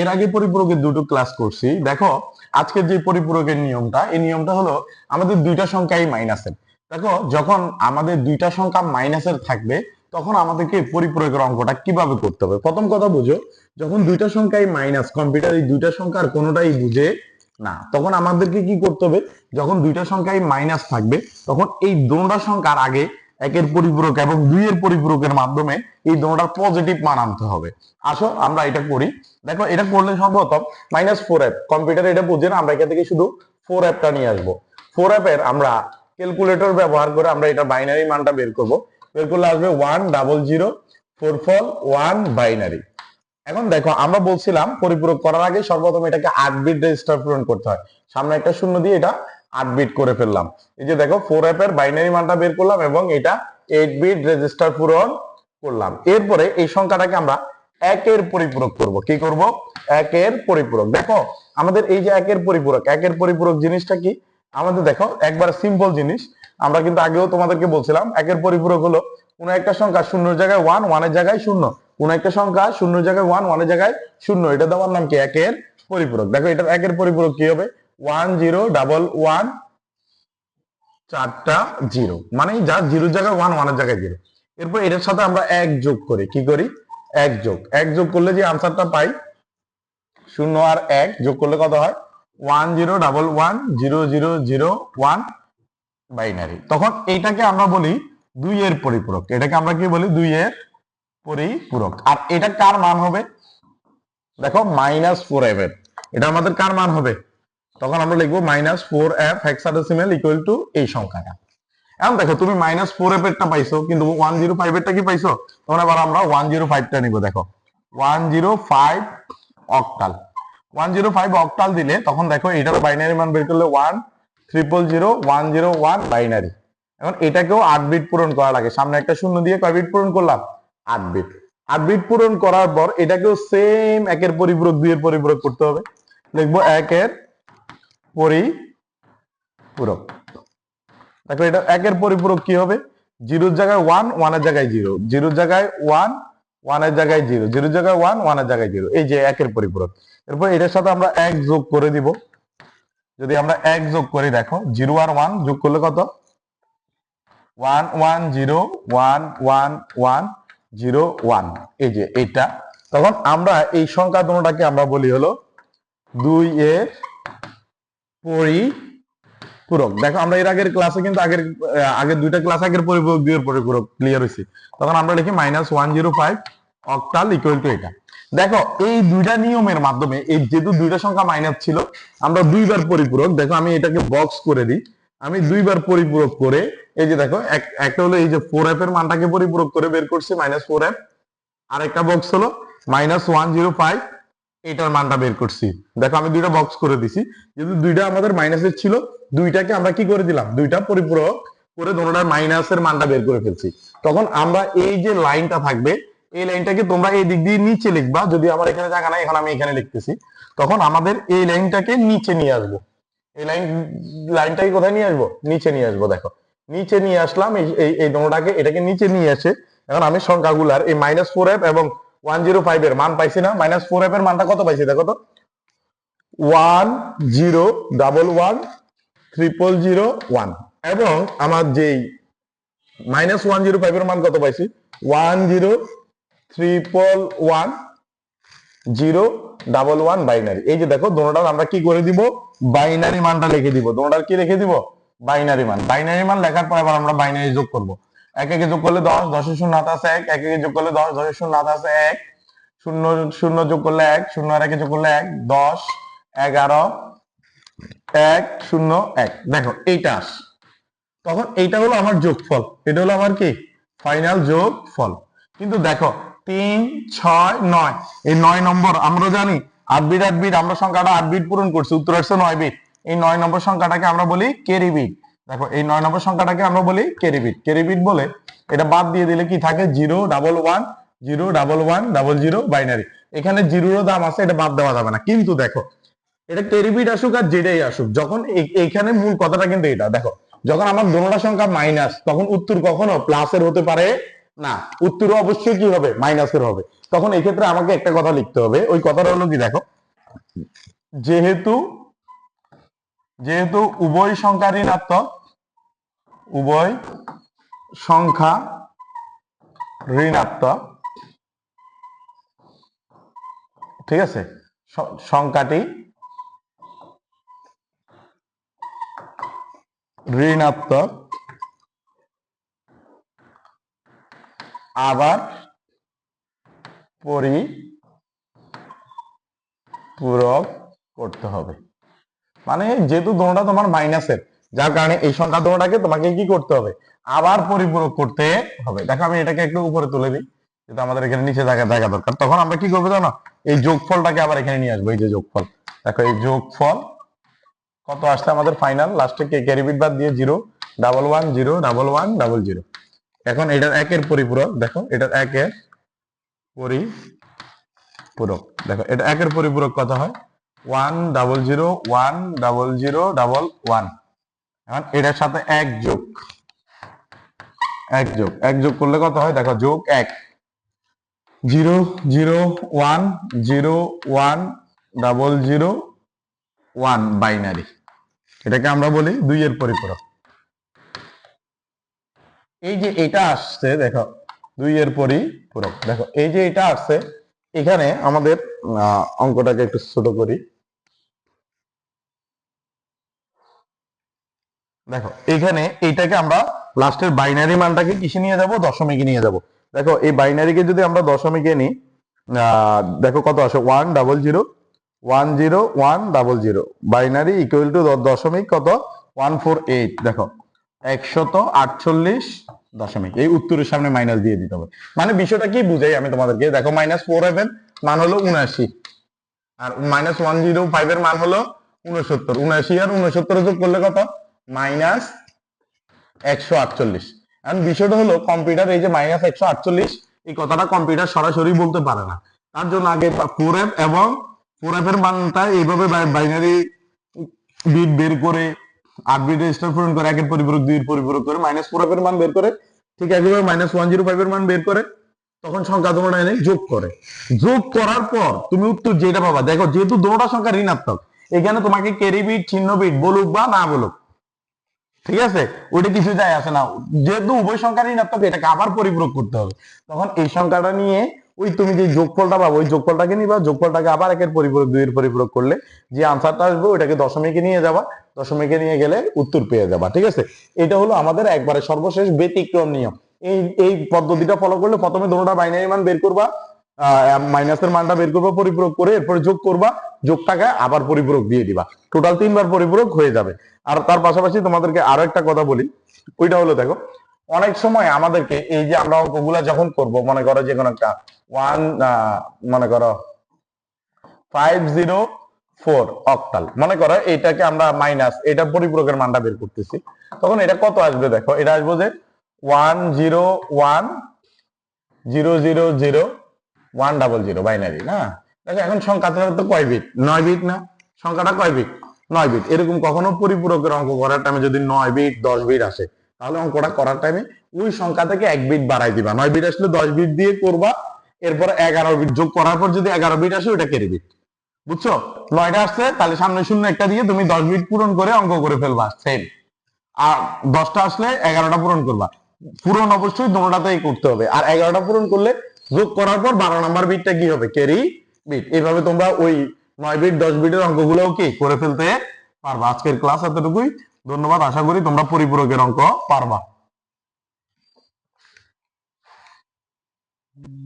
এর আগে পরিপূরকের দুটো ক্লাস করছি। দেখো, আজকের যে পরিপূরকের নিয়মটা, এই নিয়মটা হলো আমাদের দুইটা সংখ্যাই মাইনাসের দেখো, যখন আমাদের দুইটা সংখ্যা মাইনাসের থাকবে, তখন আমাদেরকে পরিপূরকের অঙ্কটা কীভাবে করতে হবে? প্রথম কথা বুঝো, যখন দুইটা সংখ্যাই মাইনাস কম্পিউটার এই দুইটা সংখ্যার কোনোটাই বুঝে না, তখন আমাদেরকে কি করতে হবে? যখন দুইটা সংখ্যাই মাইনাস থাকবে, তখন এই দোনোটা সংখ্যার আগে একের পরিপূরক এবং দুইয়ের পরিপূরকের মাধ্যমে এই দোনোটার পজিটিভ মান আনতে হবে। আসো, আমরা এটা করি। দেখো, এটা করলে সম্ভবত মাইনাস ফোর অ্যাপ কম্পিউটার এটা বুঝে না, আমরা এখান থেকে শুধু ফোর অ্যাপটা নিয়ে আসব। ফোর অ্যাপের আমরা ক্যালকুলেটর ব্যবহার করে আমরা এটা বাইনারি মানটা বের করব। বের করলে আসবে ওয়ান ডাবল জিরো ফোর ফল ওয়ান বাইনারি এখন দেখো, আমরা বলছিলাম পরিপূরক করার আগে সর্বপ্রথম এটাকে আট বিট রেজিস্টার পূরণ করতে হয়। সামনে একটা শূন্য দিয়ে এটা আট বিট করে ফেললাম। এই যে দেখো ফোর অ্যাপের বাইনারি মানটা বের করলাম এবং এটা এইট বিট রেজিস্টার পূরণ করলাম। এরপরে এই সংখ্যাটাকে আমরা একের পরিপূরক করব। কি করব? একের পরিপূরক। দেখো, আমাদের এই যে একের পরিপূরক একের পরিপূরক জিনিসটা কি? আমাদের দেখো, একবার সিম্পল জিনিস, আমরা কিন্তু আগেও তোমাদেরকে বলছিলাম, একের পরিপূরক হলো কোন একটা সংখ্যা শূন্যের জায়গায় ওয়ান ওয়ানের জায়গায় শূন্য। কোন একটা সংখ্যা শূন্যের জায়গায় ওয়ান ওয়ানের জায়গায় শূন্য। এটা দেওয়ার নাম কি? একের পরিপূরক। দেখো এটার একের পরিপূরক কি হবে? ওয়ান জিরো ডাবল ওয়ান চারটা জিরো। মানে যা জিরোর জায়গায় ওয়ান, ওয়ানের জায়গায় জিরো। এরপর এটার সাথে আমরা এক যোগ করি। কি করি? এক যোগ। এক যোগ করলে যে আনসারটা পাই, শূন্য আর এক যোগ করলে কত হয়? One zero double one zero zero zero one binary. তখন এইটাকে আমরা বলি দুই এর পরিপূরক। এটাকে আমরা কি বলি? দুই এর পরিপূরক। আর এটা কার মান হবে? দেখো মাইনাস ফোর এর। এটা আমাদের কার মান হবে? তখন আমরা লিখব minus four F hexadecimal equal to এই সংখ্যাটা। এখন দেখো, তুমি মাইনাস ফোর এফ এরটা পাইছো, কিন্তু ওয়ান জিরো ফাইভ এরটা কি পাইছো? তখন আবার আমরা ওয়ান জিরো ফাইভটা নিবো, দেখো। One zero five octal one zero five octal দিলে তখন দেখো এটার বাইনারি মান বের করলে one triple zero one zero one binary এখন এটাকেও আট বিট পূরণ করা লাগে সামনে একটা শূন্য দিয়ে কয় বিট পূরণ করলাম? আট বিট আট বিট পূরণ করার পর এটাকেও সেম একের পরিপূরক, দুইয়ের পরিপূরক করতে হবে। লিখব একের পরিপূরক দেখো এটা একের পরিপূরক কি হবে? জিরোর জায়গায় ওয়ান ওয়ানের জায়গায় জিরো জিরোর জায়গায় ওয়ান ওয়ানের জায়গায় জিরো জিরোর জায়গায় ওয়ান ওয়ানের জায়গায় জিরো এই যে একের পরিপূরক এরপর এটার সাথে আমরা এক যোগ করে দিব। যদি আমরা এক যোগ করি, দেখো জিরো আর ওয়ান যোগ করলে কত? One one zero one one one zero one এই যে এটা। তখন আমরা এই সংখ্যা দুটাকে আমরা বলি হলো দুই এর পরিপূরক। দেখো, আমরা এর আগের ক্লাসে কিন্তু আগের আগের দুইটা ক্লাস আগের পরিপূরক, দুইয়ের পরিপূরক ক্লিয়ার হয়েছে তখন আমরা লিখি minus one zero five octal equal to এটা। দেখো, এই দুইটা নিয়মের মাধ্যমে, এই যেহেতু দুইটা সংখ্যা মাইনাস ছিল, আমরা দুইবার পরিপূরক, দেখো, আমি এটাকে বক্স করে দিই। আমি দুইবার পরিপূরক করে, এই যে দেখো একটা হলো এই যে ফোর এফ এর মানটাকে পরিপূরক করে বের করছি মাইনাস ফোর এফ আর একটা বক্স হলো মাইনাস ওয়ান জিরো ফাইভ এটার মানটা বের করছি। দেখো, আমি দুইটা বক্স করে দিছি। যেহেতু দুইটা আমাদের মাইনাসের ছিল, দুইটাকে আমরা কি করে দিলাম? দুইটা পরিপূরক করে দোনোটার মাইনাসের মানটা বের করে ফেলছি। তখন আমরা এই যে লাইনটা থাকবে, এই লাইনটাকে তোমরা এই দিক দিয়ে নিচে লিখবা। যদি আমার এখানে জায়গা নাই, এখন আমি এখানে লিখতেছি। তখন আমাদের এই লাইনটাকে নিচে নিয়ে আসব। এই লাইন লাইনটাকে কোথায় নিয়ে আসব? নিচে নিয়ে আসব, দেখো। নিচে নিয়ে আসলাম, এই, এই- দোনোটাকে এটাকে নিচে নিয়ে এসে, এখন আমি সংখ্যাগুলার এই মাইনাস ফোর এফ এবং ওয়ান জিরো ফাইভ এর মান পাইছি না মাইনাস ফোর এফ এর মানটা কত পাইছি দেখো তো? One zero double one triple zero one এবং আমার যেই মাইনাস ওয়ান জিরো ফাইভ এর মান কত পাইছি? One zero triple one zero double one binary এই যে দেখো দোনোটার আমরা কি করে দিব? বাইনারি মানটা লিখে দিব। দোনোটার কি লিখে দিব? বাইনারি মান। বাইনারি মান লেখার পর আবার আমরা বাইনারি যোগ করব। এক একে যোগ করলে দশ, দশের শূন্য হাত আছে এক এক একে যোগ করলে দশ, দশের শূন্য হাত আছে এক, শূন্য শূন্য যোগ করলে এক, শূন্য আর একে যোগ করলে এক, দশ, এগারো, এক, শূন্য, এক। দেখো, এইটা আস। তখন এইটা হলো আমার যোগফল। এটা হলো আমার কি? ফাইনাল যোগফল। কিন্তু দেখো, তিন, ছয়, নয়। এই নয় নম্বর, আমরা জানি, আট বিট আট বিট, আমরা সংখ্যাটা আট বিট পূরণ করছি। উত্তর আসছে নয় বিট। এই নয় নম্বর সংখ্যাটাকে আমরা বলি কেরি বিট। দেখো, এই নয় নম্বর সংখ্যাটাকে আমরা বলি কেরি বিট কেরি বিট বলে এটা বাদ দিয়ে দিলে কি থাকে? Zero, double one, zero, double one, double zero, binary. এখানে জিরোর দাম আছে, এটা বাদ দেওয়া যাবে না। কিন্তু দেখো, এটা টেরিবিট আসুক আর যেটাই আসুক, যখন এই- এইখানে মূল কথাটা কিন্তু এটা। দেখো, যখন আমার দোনোটা সংখ্যা মাইনাস তখন উত্তর কখনো প্লাসের হতে পারে না। উত্তর অবশ্যই কি হবে? মাইনাসের হবে। তখন ক্ষেত্রে আমাকে একটা কথা লিখতে হবে। ওই কথাটা হলো কি, দেখো, যেহেতু যেহেতু উভয় সংখ্যা ঋণাত্মক উভয় সংখ্যা ঋণাত্মক। ঠিক আছে? সংখ্যাটি ঋণাত্মক। আবার পরিপূরক করতে হবে। মানে যেহেতু দোনোটা তোমার মাইনাসের যার কারণে এই সংখ্যা দোনোটাকে তোমাকে কি করতে হবে? আবার পরিপূরক করতে হবে। দেখো, আমি এটাকে একটু উপরে তুলে দিই যেটা আমাদের এখানে নিচে দেখা দেখা দরকার। তখন আমরা কি করব জানো? এই যোগফলটাকে আবার এখানে নিয়ে আসব, এই যে যোগফল। দেখো, এই যোগফল কত আসছে আমাদের ফাইনাল লাস্টে কে ক্যারিবিট বাদ দিয়ে zero double one zero double one double zero এখন এটার একের পরিপূরক, দেখো এটার একের পরিপূরক। দেখো, এটা একের পরিপূরক কত হয়? One double zero one double zero double one এখন এটার সাথে এক যোগ। এক যোগ। এক যোগ করলে কত হয়? দেখো, যোগ এক। Zero zero, one zero, one, double zero, one binary. এটাকে আমরা বলি দুইয়ের পরিপূরক। এই যে এটা আসছে, দেখো, দুইয়ের পরিপূরক। দেখো, এই যে এটা আসছে, এখানে আমাদের অঙ্কটাকে একটু ছোট করি। দেখো, এখানে এইটাকে আমরা লাস্টের বাইনারি মানটাকে কিসে নিয়ে যাব? দশমিকে নিয়ে যাব। দেখো, এই বাইনারিকে যদি আমরা দশমিকে নিই দেখো কত আসে? One double zero one zero one double zero binary equal to দশমিক কত? ওয়ান ফোর এইট দেখো, একশত আটচল্লিশ দশমিক। এই উত্তরের সামনে মাইনাস দিয়ে দিতে হবে। মানে বিষয়টা কি বুঝাই আমি তোমাদেরকে? দেখো মাইনাস ফোর এর মান হলো উনআশি। আর মাইনাস ওয়ান জিরো ফাইভ এর মান হলো উনসত্তর। উনআশি আর উনসত্তর যোগ করলে কত? মাইনাস একশো আটচল্লিশ। এখন বিষয়টা হলো কম্পিউটার এই যে মাইনাস একশো আটচল্লিশ, এই কথাটা কম্পিউটার সরাসরি বলতে পারে না। তার জন্য আগে ফোর এবং ফোর এর মানটা এইভাবে বাইনারি বিট বের করে, আট বিট রেজিস্টার পূরণ করে, একের পরিপূরক, দুইয়ের পরিপূরক করে মাইনাস ফোর মান বের করে, ঠিক একইভাবে মাইনাস ওয়ান জিরো ফাইভ এর মান বের করে, তখন সংখ্যা দুটোটা এনে যোগ করে। যোগ করার পর তুমি উত্তর যেটা পাবা। দেখো, যেহেতু দুটোটা সংখ্যা ঋণাত্মক, এখানে তোমাকে ক্যারি বিট চিহ্ন বিট বলুক বা না বলুক ঠিক আছে? ওইটা কিছু যায় আসে না। যেহেতু উভয় সংখ্যা ঋণাত্মক, এটাকে আবার পরিপূরক করতে হবে। তখন এই সংখ্যাটা নিয়ে ওই তুমি যে যোগফলটা পাবো, ওই যোগফলটাকে নিবা, যোগফলটাকে আবার একের পরিপূরক, দুইয়ের পরিপূরক করলে যে আনসারটা আসবে ওইটাকে দশমিকে নিয়ে যাবা। দশমিকে নিয়ে গেলে উত্তর পেয়ে যাবা, ঠিক আছে? এটা হলো আমাদের একবারে সর্বশেষ ব্যতিক্রম নিয়ম। এই এই পদ্ধতিটা ফলো করলে প্রথমে দুটোটা বাইনারি মান বের করবা। মাইনাসের মানটা বের করবা, পরিপূরক করে এরপরে যোগ করবা, যোগটাকে আবার পরিপূরক দিয়ে দিবা। টোটাল তিনবার পরিপূরক হয়ে যাবে। আর তার পাশাপাশি তোমাদেরকে আরও একটা কথা বলি, ওইটা হলো দেখো, অনেক সময় আমাদেরকে এই যে আমরা অঙ্কগুলা যখন করব, মনে করো যে কোনো একটা ওয়ান মনে করো ফাইভ জিরো ফোর অক্টাল মনে করো এটাকে আমরা মাইনাস এটা পরিপূরকের মানটা বের করতেছি। তখন এটা কত আসবে দেখো, এটা আসবে যে one zero one zero zero zero one double zero binary না? দেখো, এখন সংখ্যাটা তো কয় বিট নয় বিট না? সংখ্যাটা কয় বিট নয় বিট এরকম কখনো পরিপূরকের অঙ্ক করার টাইমে যদি নয় বিট দশ বিট আসে, তাহলে অঙ্কটা করার টাইমে ওই সংখ্যা থেকে এক বিট বাড়াই দিবা। নয় বিট আসলে দশ বিট দিয়ে করবা, এরপর এগারো বিট যোগ করার পর যদি এগারো বিট আসে ওটা কেড়ে বিট বুঝছ? নয়টা আসছে, তাহলে সামনে শূন্য একটা দিয়ে তুমি দশ বিট পূরণ করে অঙ্ক করে ফেলবা। সেম আর দশটা আসলে এগারোটা পূরণ করবা। পূরণ অবশ্যই দুটাতেই করতে হবে। আর এগারোটা পূরণ করলে যোগ করার পর বারো নাম্বার বিটটা কি হবে? ক্যারি বিট এইভাবে তোমরা ওই নয় বিট দশ বিটের অঙ্কগুলোও কি করে ফেলতে পারবা? আজকের ক্লাস এতটুকুই। ধন্যবাদ। আশা করি তোমরা পরিপূরকের অঙ্ক পারবা।